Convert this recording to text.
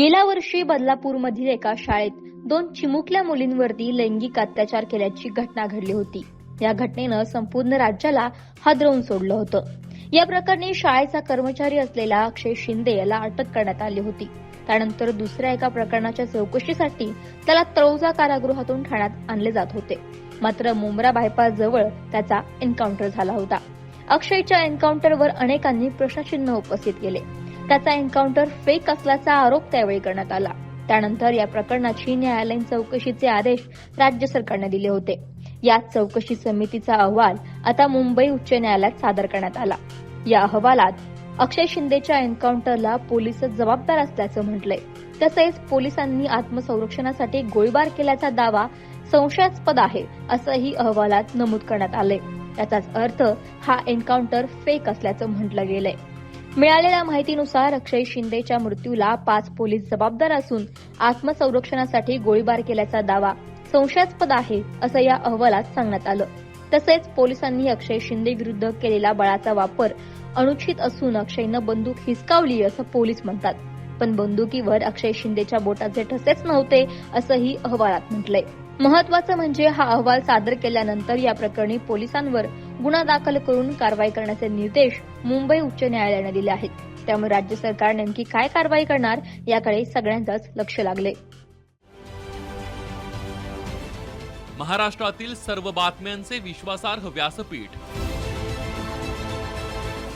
गेल्या वर्षी बदलापूरमधील एका शाळेत दोन चिमुकल्या मुलींवरती लैंगिक अत्याचार केल्याची घटना घडली होती. या घटनेनं संपूर्ण राज्याला हादरवून सोडलं होतं. या प्रकरणी शाळेचा कर्मचारी असलेला अक्षय शिंदे याला अटक करण्यात आली होती. त्यानंतर दुसऱ्या एका प्रकरणाच्या चौकशीसाठी त्याला तळोजा कारागृहातून ठाण्यात आणले जात होते. मात्र मुंब्रा बायपास जवळ त्याचा एन्काउंटर झाला होता. अक्षयच्या एन्काउंटरवर अनेकांनी प्रश्नचिन्ह उपस्थित केले. त्याचा एन्काउंटर फेक असल्याचा आरोप त्यावेळी करण्यात आला. त्यानंतर या प्रकरणाची न्यायालयीन चौकशीचे आदेश राज्य सरकारने दिले होते. याच चौकशी समितीचा अहवाल आता मुंबई उच्च न्यायालयात सादर करण्यात आला. या अहवालात अक्षय शिंदेच्या एन्काउंटरला पोलीसच जबाबदार असल्याचं म्हटलंय. तसेच पोलिसांनी आत्मसंरक्षणासाठी गोळीबार केल्याचा दावा संशयास्पद आहे असंही अहवालात नमूद करण्यात आले याचाच अर्थ हा एन्काउंटर फेक असल्याचं म्हटलं गेलंय. मिळालेल्या माहितीनुसार अक्षय शिंदेच्या मृत्यूला पाच पोलीस जबाबदार असून आत्मसंरक्षणासाठी गोळीबार केल्याचा दावा संशयास्पद आहे असं या अहवालात सांगण्यात आलं. तसेच पोलिसांनी अक्षय शिंदे विरुद्ध केलेला बळाचा वापर अनुचित असून अक्षयनं बंदूक हिसकावली असं पोलीस म्हणतात. पण बंदुकीवर अक्षय शिंदेच्या बोटाचे ठसेच नव्हते असंही अहवालात म्हटलंय. महत्वाचं म्हणजे हा अहवाल सादर केल्यानंतर या प्रकरणी पोलिसांवर गुन्हा दाखल करून कारवाई करण्याचे निर्देश मुंबई उच्च न्यायालयाने दिले आहेत. त्यामुळे राज्य सरकार नेमकी काय कारवाई करणार याकडे सगळ्यांचंच लक्ष लागले महाराष्ट्रातील सर्व बातम्यांचे विश्वासार्ह व्यासपीठ